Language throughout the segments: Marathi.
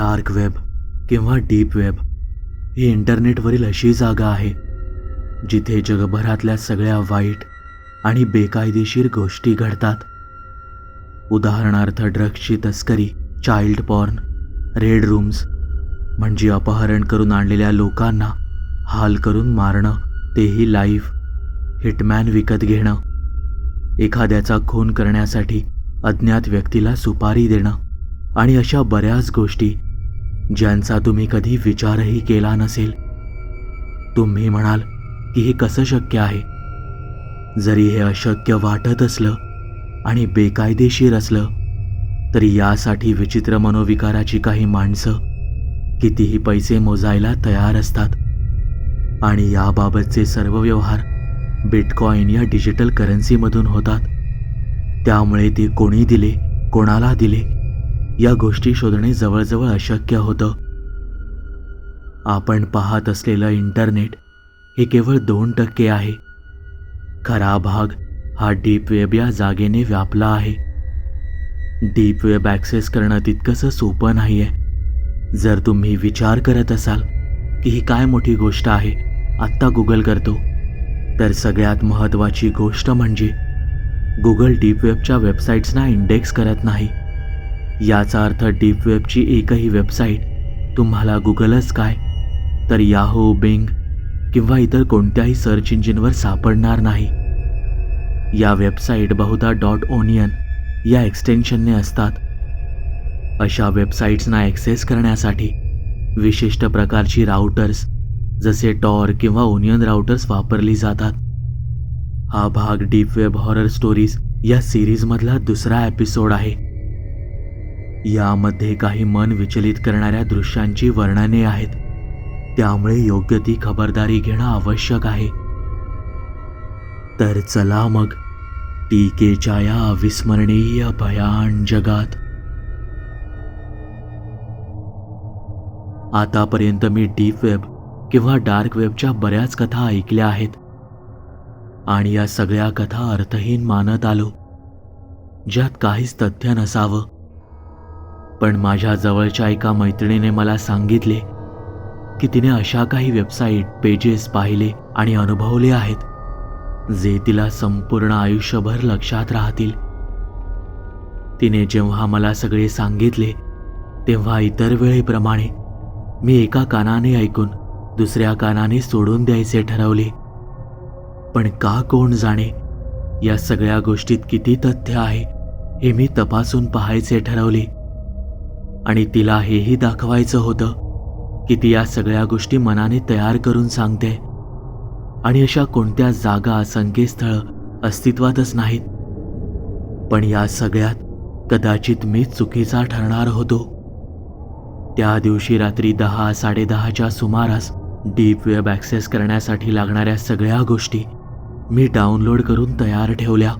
डार्क वेब किंवा डीप वेब ही इंटरनेटवरील अशी जागा आहे जिथे जगभरातल्या सगळ्या वाईट आणि बेकायदेशीर गोष्टी घडतात. उदाहरणार्थ ड्रग्सची तस्करी चाइल्ड पॉर्न रेड रूम्स म्हणजे अपहरण करून आणलेल्या लोकांना हाल करून मारणं तेही लाईव्ह हिटमॅन विकत घेणं एखाद्याचा खून करण्यासाठी अज्ञात व्यक्तीला सुपारी देणं आणि अशा बऱ्याच गोष्टी ज्यांचा तुम्ही कधी विचारही केला नसेल. तुम्ही म्हणाल की हे कसं शक्य आहे? जरी हे अशक्य वाटत असलं आणि बेकायदेशीर असलं तरी यासाठी विचित्र मनोविकाराची काही माणसं कितीही पैसे मोजायला तयार असतात. आणि याबाबतचे सर्व व्यवहार बिटकॉईन या डिजिटल करन्सीमधून होतात. त्यामुळे ते कोणी दिले कोणाला दिले या गोष्टी शोधणे जवळजवळ अशक्य होतं. आपण पाहत असलेलं इंटरनेट हे केवळ दोन टक्के आहे. खरा भाग हा डीप वेब या जागेने व्यापला आहे. डीप वेब ॲक्सेस करणं तितकंसं सोपं नाही आहे जर तुम्ही विचार करत असाल की ही काय मोठी गोष्ट आहे आत्ता गुगल करतो. तर सगळ्यात महत्त्वाची गोष्ट म्हणजे गुगल डीप वेबच्या वेबसाईट्सना इंडेक्स करत नाही. याचा अर्थ डीप वेबची एकही वेबसाईट तुम्हाला गुगलच काय? तर याहू बिंग किंवा इतर कोणत्याही सर्च इंजिनवर सापडणार नाही. या वेबसाईट बहुधा डॉट ओनियन या एक्सटेन्शनने असतात. अशा वेबसाईट्सना ॲक्सेस करण्यासाठी विशिष्ट प्रकारची राउटर्स जसे टॉर किंवा ओनियन राउटर्स वापरली जातात. हा भाग डीप वेब हॉरर स्टोरीज या सिरीजमधला दुसरा एपिसोड आहे. यामध्ये काही मन विचलित करणाऱ्या दृश्यांची वर्णने आहेत. त्यामुळे योग्य ती खबरदारी घेणं आवश्यक आहे. तर चला मग टीकेच्या या अविस्मरणीय भयान जगात. आतापर्यंत मी डीप वेब किंवा डार्क वेबच्या बऱ्याच कथा ऐकल्या आहेत. आणि या सगळ्या कथा अर्थहीन मानत आलो. ज्यात काहीच तथ्य नसावं. पण माझ्या जवळच्या एका मैत्रिणीने मला सांगितले की तिने अशा काही वेबसाईट पेजेस पाहिले आणि अनुभवले आहेत जे तिला संपूर्ण आयुष्यभर लक्षात राहतील. तिने जेव्हा मला सगळे सांगितले तेव्हा इतर वेळेप्रमाणे मी एका कानाने ऐकून दुसऱ्या कानाने सोडून द्यायचे ठरवले. पण का कोण जाणे या सगळ्या गोष्टीत किती तथ्य आहे हे मी तपासून पाहायचे ठरवले. आणि तिला हेही दाखवायचं होतं की ती या सगळ्या गोष्टी मनाने तयार करून सांगते. आणि अशा कोणत्या जागा संकेतस्थळं अस्तित्वातच नाहीत. पण या सगळ्यात कदाचित मी चुकीचा ठरणार होतो. त्या दिवशी रात्री दहा साडेदहाच्या सुमारास डीप वेब ॲक्सेस करण्यासाठी लागणाऱ्या सगळ्या गोष्टी मी डाउनलोड करून तयार ठेवल्या.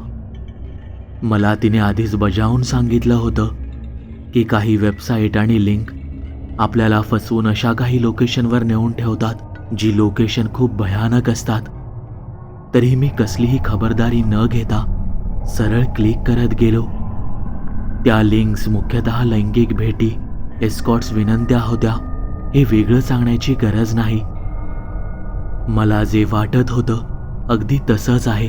मला तिने आधीच बजावून सांगितलं होतं की काही वेबसाईट आणि लिंक आपल्याला फसवून अशा काही लोकेशनवर नेऊन ठेवतात जी लोकेशन खूप भयानक असतात. तरी मी कसलीही खबरदारी न घेता सरळ क्लिक करत गेलो. त्या लिंक्स मुख्यतः लैंगिक भेटी एस्कॉट्स विनंत्या होत्या हे वेगळं सांगण्याची गरज नाही. मला जे वाटत होतं अगदी तसंच आहे.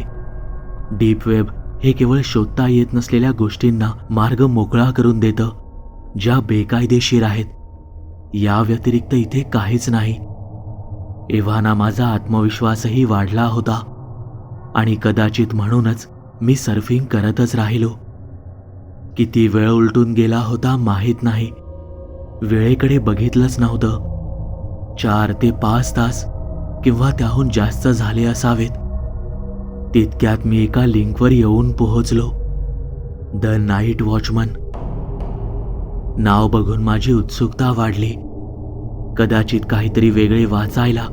डीप वेब हे केवळ शोधता येत नसलेल्या गोष्टींना मार्ग मोकळा करून देतं. ज्या बेकायदेशीर आहेत या व्यतिरिक्त इथे काहीच नाही. एव्हाना माझा आत्मविश्वासही वाढला होता आणि कदाचित म्हणूनच मी सर्फिंग करतच राहिलो. किती वेळ उलटून गेला होता माहीत नाही. वेळेकडे बघितलंच नव्हतं. चार ते पाच तास किंवा त्याहून जास्त झाले असावेत. तितक्यात मी एका लिंकवर येऊन पोहोचलो. द नाईट वॉचमन नाव बघून माझी उत्सुकता वाढली. कदाचित काहीतरी वेगळे वाचायला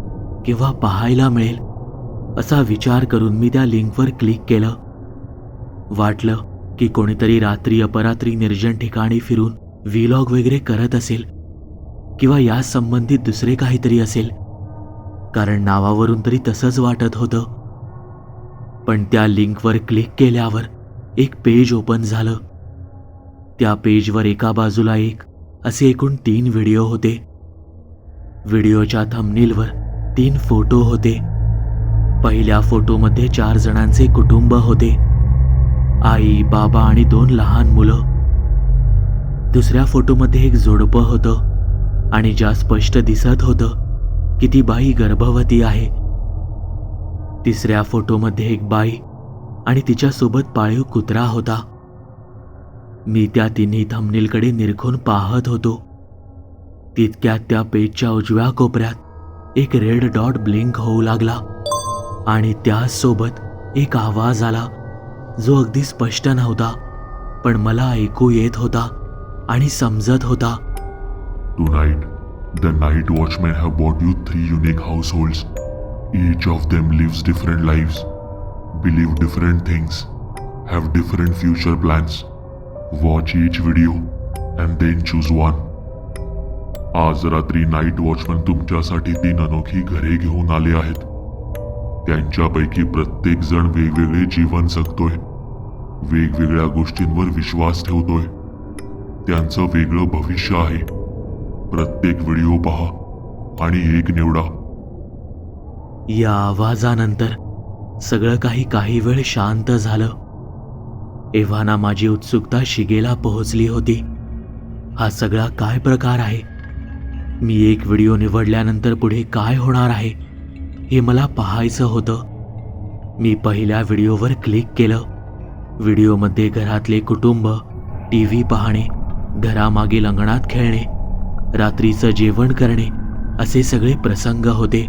किंवा पाहायला मिळेल असा विचार करून मी त्या लिंकवर क्लिक केलं. वाटलं की कोणीतरी रात्री अपरात्री निर्जन ठिकाणी फिरून व्हीलॉग वगैरे करत असेल किंवा या संबंधित दुसरे काहीतरी असेल. कारण नावावरून तरी तसंच वाटत होतं. पण त्या लिंकवर क्लिक केल्यावर एक पेज ओपन झालं. त्या पेजवर एका बाजूला एक असे एकूण तीन व्हिडिओ होते. व्हिडिओच्या थंबनेलवर तीन फोटो होते. पहिल्या फोटोमध्ये चार जणांचे कुटुंब होते. आई बाबा आणि दोन लहान मुलं. दुसऱ्या फोटोमध्ये एक जोडपं होतं आणि ज्या स्पष्ट दिसत होतं की ती बाई गर्भवती आहे. तिसऱ्या फोटोमध्ये एक बाई आणि तिच्यासोबत पाळीव कुत्रा होता. मी त्या तिन्ही थंबनेलकडे निरखून पाहत होतो. तितक्यात त्या पेजच्या उजव्या कोपऱ्यात एक रेड डॉट ब्लिंक होऊ लागला आणि त्यासोबत एक आवाज आला जो अगदी स्पष्ट नव्हता पण मला ऐकू येत होता आणि समजत होता. Tonight the night watchman have bought you three unique house hold of them lives different live believe different things have different future plans watch each video and then choose one आज रात्री नाईट वॉचमन तुमच्यासाठी तीन अनोखी घरे घेऊन आले आहेत. त्यांच्यापैकी प्रत्येक जण वेगवेगळे जीवन जगतोय. वेगवेगळ्या गोष्टींवर विश्वास ठेवतोय. त्यांचं वेगळं भविष्य आहे. प्रत्येक व्हिडिओ पहा आणि एक निवडा. या आवाजानंतर सगळं काही काही वेळ शांत झालं. एव्हाना माझी उत्सुकता शिगेला पोहोचली होती. हा सगळा काय प्रकार आहे? मी एक व्हिडिओ निवडल्यानंतर पुढे काय होणार आहे? हे मला पाहायचं होतं. मी पहिल्या व्हिडिओवर क्लिक केलं. व्हिडिओमध्ये घरातले कुटुंब टी व्ही पाहणे घरामागील अंगणात खेळणे रात्रीचं जेवण करणे असे सगळे प्रसंग होते.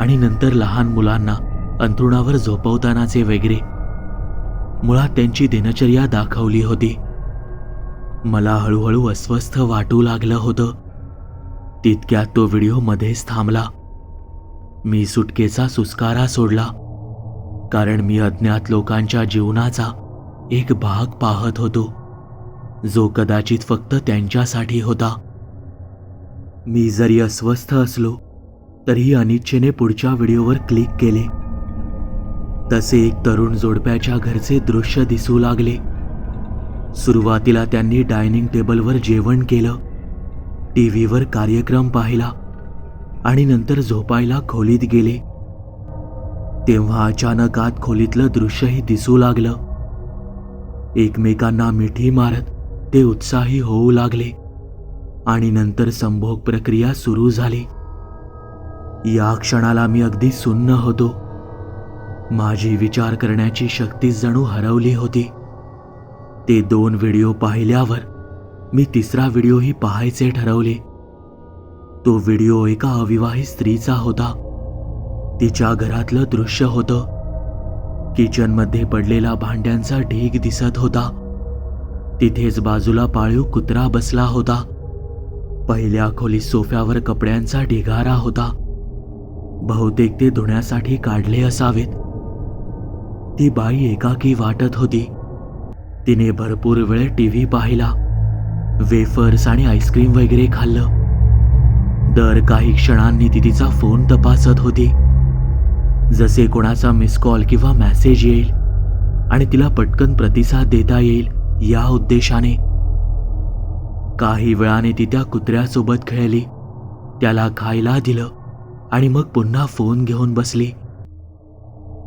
आणि नंतर लहान मुलांना अंथरुणावर झोपवतानाचे वगैरे मुळात त्यांची दिनचर्या दाखवली होती. मला हळूहळू अस्वस्थ वाटू लागलं होतं. तितक्यात तो व्हिडिओ मध्येच थांबला. मी सुटकेचा सुस्कारा सोडला. कारण मी अज्ञात लोकांच्या जीवनाचा एक भाग पाहत होतो. जो कदाचित फक्त त्यांच्यासाठी होता. मी जरी अस्वस्थ असलो तरीही अनिच्छेने पुढच्या व्हिडिओवर क्लिक केले. तसे एक तरुण जोडप्याच्या घरचे दृश्य दिसू लागले. सुरुवातीला त्यांनी डायनिंग टेबलवर जेवण केलं. टी व्हीवर कार्यक्रम पाहिला आणि नंतर झोपायला खोलीत गेले. तेव्हा अचानक आत खोलीतलं दृश्यही दिसू लागलं. एकमेकांना मिठी मारत ते उत्साही होऊ लागले आणि नंतर संभोग प्रक्रिया सुरू झाली. या क्षणाला मी अगदी सुन्न होतो. माझी विचार करण्याची शक्ती जणू हरवली होती. ते दोन व्हिडिओ पाहिल्यावर मी तिसरा व्हिडिओही पाहायचे ठरवले. तो व्हिडिओ एका अविवाहित स्त्रीचा होता. तिच्या घरातलं दृश्य होतं. किचनमध्ये पडलेला भांड्यांचा ढीग दिसत होता. तिथेच बाजूला पाळीव कुत्रा बसला होता. पहिल्या खोलीत सोफ्यावर कपड्यांचा ढिगारा होता. बहुतेक ते धुण्यासाठी काढले असावेत. ती बाई एकाकी वाटत होती. तिने भरपूर वेळ टी व्ही पाहिला. वेफर्स आणि आईस्क्रीम वगैरे खाल्लं. दर काही क्षणांनी ती तिचा फोन तपासत होती. जसे कोणाचा मिस कॉल किंवा मेसेज येईल आणि तिला पटकन प्रतिसाद देता येईल या उद्देशाने. काही वेळाने ती त्या कुत्र्यासोबत खेळली. त्याला खायला दिलं आणि मग पुन्हा फोन घेऊन बसली.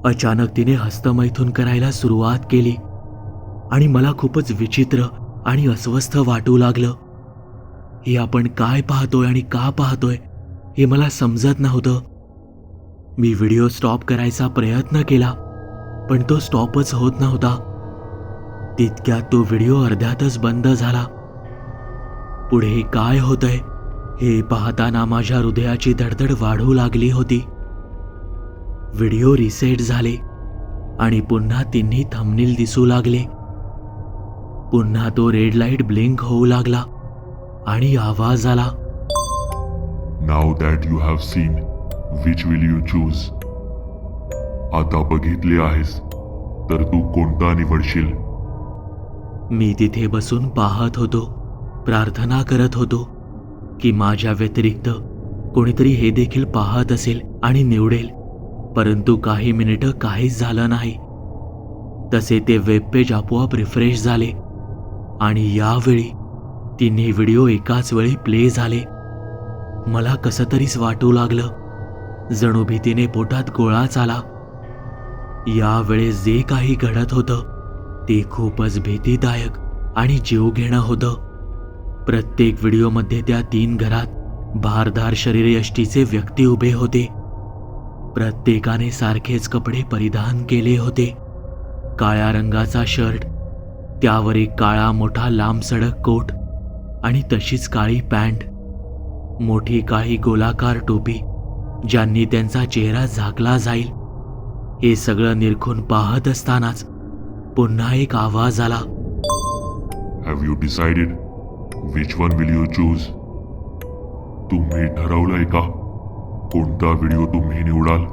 अचानक तिने हस्तमैथून करायला सुरुवात केली. आणि मला खूपच विचित्र आणि अस्वस्थ वाटू लागलं. हे आपण काय पाहतोय आणि का पाहतोय हे मला समजत नव्हतं. मी व्हिडिओ स्टॉप करायचा प्रयत्न केला पण तो स्टॉपच होत नव्हता. तितक्यात तो व्हिडिओ अर्ध्यातच बंद झाला. पुढे काय होतंय हे पाहताना माझ्या हृदयाची धडधड वाढू लागली होती. व्हिडिओ रिसेट झाले आणि पुन्हा तिन्ही थंबनेल दिसू लागले. पुन्हा तो रेड लाइट ब्लिंक होऊ लागला आणि आवाज आला. नाव that you have seen which will you choose आता बघितले आहेस तर तू कोणता निवडशील? मी तिथे बसून पाहत होतो प्रार्थना करत होतो की माझ्या व्यतिरिक्त कोणीतरी हे देखील पाहत असेल आणि निवडेल. परंतु काही मिनिटं काहीच झालं नाही. तसे ते वेबपेज आपोआप रिफ्रेश झाले. आणि यावेळी तिन्ही व्हिडिओ एकाच वेळी प्ले झाले. मला कसं तरीच वाटू लागलं. जणू भीतीने पोटात गोळाच आला यावेळेस जे काही घडत होतं ते खूपच भीतीदायक आणि जीव घेणं होतं. प्रत्येक व्हिडिओमध्ये त्या तीन घरात भारदार शरीरयष्टीचे व्यक्ती उभे होते. प्रत्येकाने सारखेच कपडे परिधान केले होते. काळ्या रंगाचा शर्ट त्यावर एक काळा मोठा लांब सडक कोट आणि तशीच काळी पॅन्ट. मोठी काळी गोलाकार टोपी ज्यांनी त्यांचा चेहरा झाकला जाईल. हे सगळं निरखून पाहत असतानाच पुन्हा एक आवाज आला. Have you decided which one will you choose तुम्ही ठरवलंय का? कोणता व्हिडिओ तुम्ही निवडाल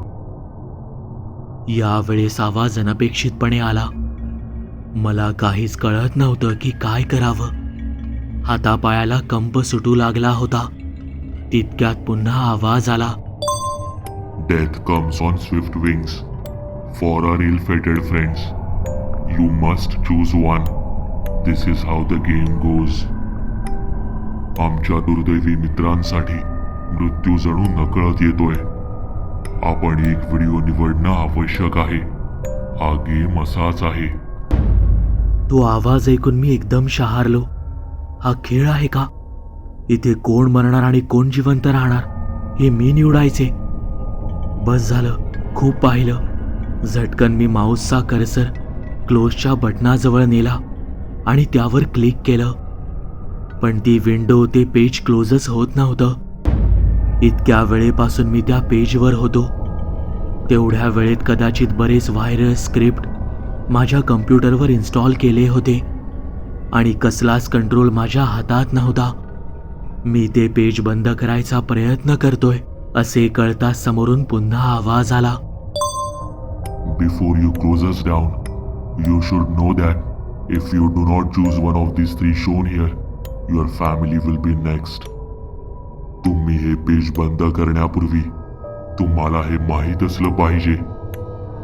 यावेळेस आवाज अनपेक्षितपणे आला मला काहीच कळत नव्हतं की काय करावं हातापायाला कंप सुटू लागला होता तितक्यात पुन्हा आवाज आला Death comes on swift wings. For our ill fated friends, you must choose one. This is how the game goes. आमच्या दुर्दैवी मित्रांसाठी मृत्यू जणू नकळत येतोय. आपण एक व्हिडिओ निवडणं आवश्यक आहे. हा गेम असाच आहे. तो आवाज ऐकून मी एकदम शहारलो. हा खेळ आहे का? इथे कोण मरणार आणि कोण जिवंत राहणार हे मी निवडायचे. बस झालं खूप पाहिलं. झटकन मी माऊसचा कर्सर क्लोजच्या बटनाजवळ नेला आणि त्यावर क्लिक केलं. पण ती विंडो ते पेज क्लोजच होत नव्हतं. इतक्या वेळेपासून मी त्या पेजवर होतो. तेवढ्या वेळेत कदाचित बरेच व्हायरस स्क्रिप्ट माझ्या कम्प्युटरवर इन्स्टॉल केले होते आणि कसलाच कंट्रोल माझ्या हातात नव्हता. मी ते पेज बंद करायचा प्रयत्न करतोय असे कळता समोरून पुन्हा आवाज आला. Before you close down you should know that if you do not choose one of this three shown here your family will be next. तुम्ही हे पेज बंद करण्यापूर्वी तुम्हाला हे माहीत असलं पाहिजे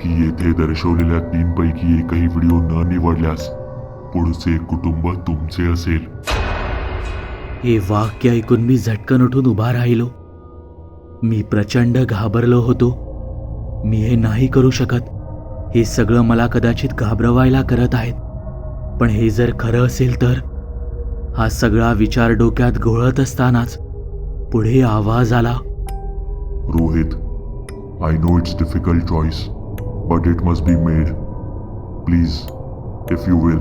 की येथे दर्शवलेल्या तीनपैकी एकही व्हिडिओ न निवडल्यास पुढचे कुटुंब तुमचे असेल. हे वाक्य ऐकून मी झटकन उठून उभा राहिलो. मी प्रचंड घाबरलो होतो. मी हे नाही करू शकत. हे सगळं मला कदाचित घाबरवायला करत आहेत. पण हे जर खरं असेल तर हा सगळा विचार डोक्यात घोळत असतानाच पुढे आवाज आला. Rohit I know it's difficult choice but it must be made please if you will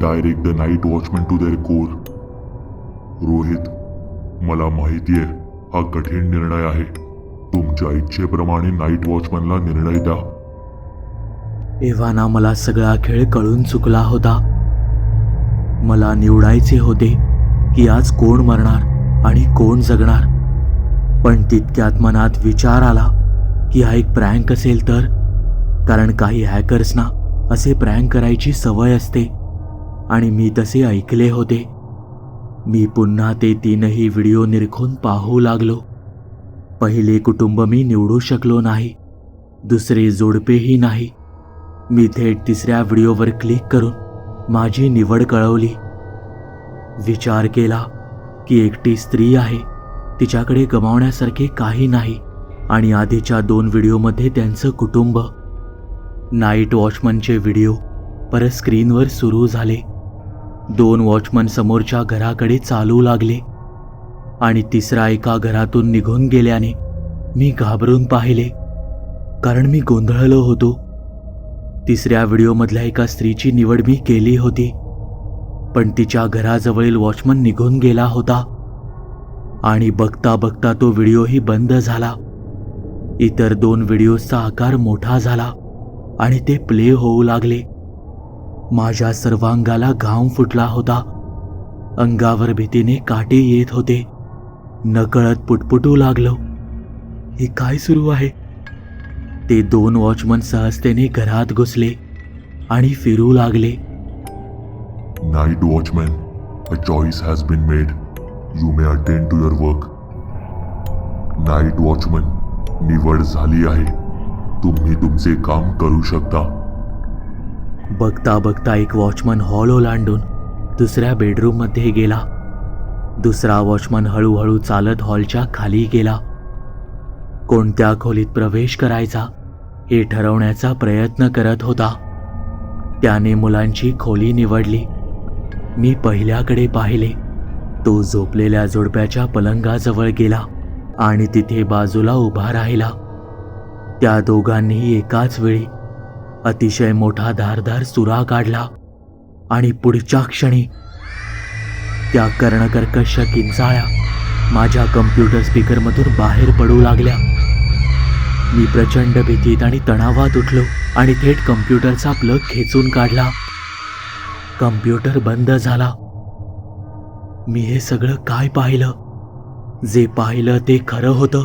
direct the night watchman to their core Rohit मला माहिती आहे हा कठीण निर्णय आहे. तुमच्या इच्छेप्रमाणे नाईट वॉचमॅनला निर्णय द्या. एव्हाना मला सगळा खेळ कळून चुकला होता. मला निवडायचे होते की आज कोण मरणार. आणि कोण जगणार? पण तितक्यात मनात विचार आला की हा एक प्रँक असेल तर? कारण काही हॅकर्सना असे प्रँक करायची सवय असते. आणि मी तसे ऐकले होते. मी पुन्हा ते तीनही व्हिडिओ निरखून पाहू लागलो. पहिले कुटुंब मी निवडू शकलो नाही. दुसरे जोडपेही नाही. मी थेट तिसऱ्या व्हिडिओवर क्लिक करून माझी निवड कळवली. विचार केला की एकटी स्त्री आहे. तिच्याकडे गमावण्यासारखे काही नाही आणि आधीच्या दोन व्हिडिओमध्ये त्यांचं कुटुंब. नाईट वॉचमनचे व्हिडिओ परत स्क्रीनवर सुरू झाले. दोन वॉचमन समोरच्या घराकडे चालू लागले. आणि तिसरा एका घरातून निघून गेल्याने मी घाबरून पाहिले. कारण मी गोंधळलो होतो. तिसऱ्या व्हिडिओमधल्या एका स्त्रीची निवड मी केली होती. पण तिच्या घराजवळील वॉचमन निघून गेला होता. आणि बघता बघता तो व्हिडिओही बंद झाला. इतर दोन व्हिडिओचा आकार मोठा झाला आणि ते प्ले होऊ लागले. माझ्या सर्वांगाला घाम फुटला होता. अंगावर भीतीने काटे येत होते. नकळत पुटपुटू लागलो. हे काय सुरू आहे? ते दोन वॉचमन सहजतेने घरात घुसले आणि फिरू लागले. Night watchman, a choice has been made you may attend to your work night watchman निवड झाली आहे. तुम्ही तुमचे काम करू शकता. बघता बघता एक वॉचमन हॉल ओलांडून दुसऱ्या बेडरूममध्ये गेला. दुसरा वॉचमन हळूहळू चालत हॉलच्या खाली गेला. कोणत्या खोलीत प्रवेश करायचा हे ठरवण्याचा प्रयत्न करत होता. त्याने मुलांची खोली निवडली. मी पहिल्याकडे पाहिले. तो झोपलेल्या जोडप्याच्या पलंगाजवळ गेला आणि तिथे बाजूला उभा राहिला. त्या दोघांनीही एकाच वेळी अतिशय मोठा धारदार सुरा काढला आणि पुढच्या क्षणी त्या कर्णकर्कश किंचाळ्या माझ्या कम्प्युटर स्पीकरमधून बाहेर पडू लागल्या. मी प्रचंड भीतीत आणि तणावात उठलो आणि थेट कम्प्युटरचा प्लग खेचून काढला. कम्प्युटर बंद झाला. मी हे सगळं काय पाहिलं? जे पाहिलं ते खरं होतं.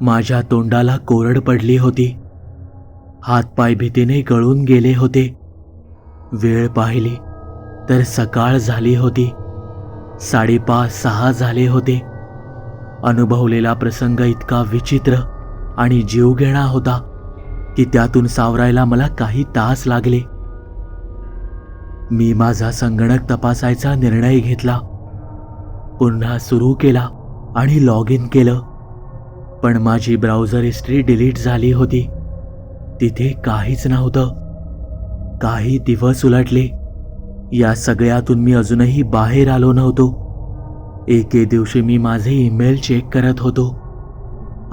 माझ्या तोंडाला कोरड पडली होती. हातपाय भीतीने गळून गेले होते. वेळ पाहिली तर सकाळ झाली होती. साडेपाच सहा झाले होते. अनुभवलेला प्रसंग इतका विचित्र आणि जीवघेणा होता की त्यातून सावरायला मला काही तास लागले. मी माझा संगणक तपासायचा निर्णय घेतला. पुन्हा सुरू केला आणि लॉग इन केलं. पण माझी ब्राउझर हिस्ट्री डिलीट झाली होती. तिथे काहीच नव्हतं. काही दिवस उलटले. या सगळ्यातून मी अजूनही बाहेर आलो नव्हतो. एके दिवशी मी माझे ईमेल चेक करत होतो.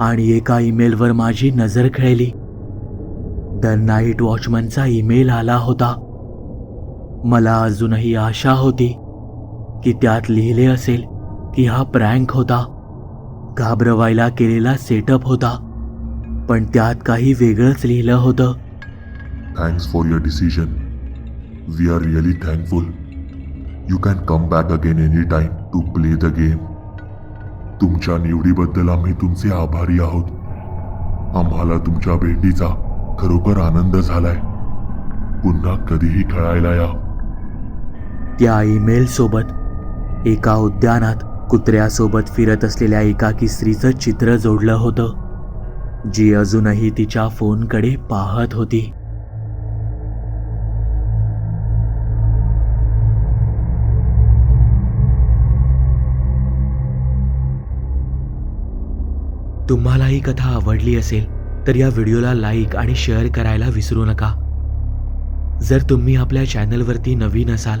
आणि एका ईमेलवर माझी नजर खेळली. द नाईट वॉचमनचा ईमेल आला होता. मला अजूनही आशा होती की त्यात लिहिले असेल की हा प्रँक होता. घाबरवायला केलेला सेटअप होता पण त्यात काही वेगळंच लिहिलं होतं. Thanks for your decision we are really thankful you can come back again any time to play the game तुमच्या निवडीबद्दल आम्ही तुमचे आभारी आहोत. आम्हाला तुमच्या भेटीचा खरोखर आनंद झालाय. पुन्हा कधीही खेळायला या. त्या ईमेलसोबत एका उद्यानात कुत्र्यासोबत फिरत असलेल्या एकाकी स्त्रीचं चित्र जोडलं होतं जी अजूनही तिच्या फोनकडे पाहत होती. तुम्हाला ही कथा आवडली असेल तर या व्हिडिओला लाईक आणि शेअर करायला विसरू नका. जर तुम्ही आपल्या चॅनलवरती नवीन असाल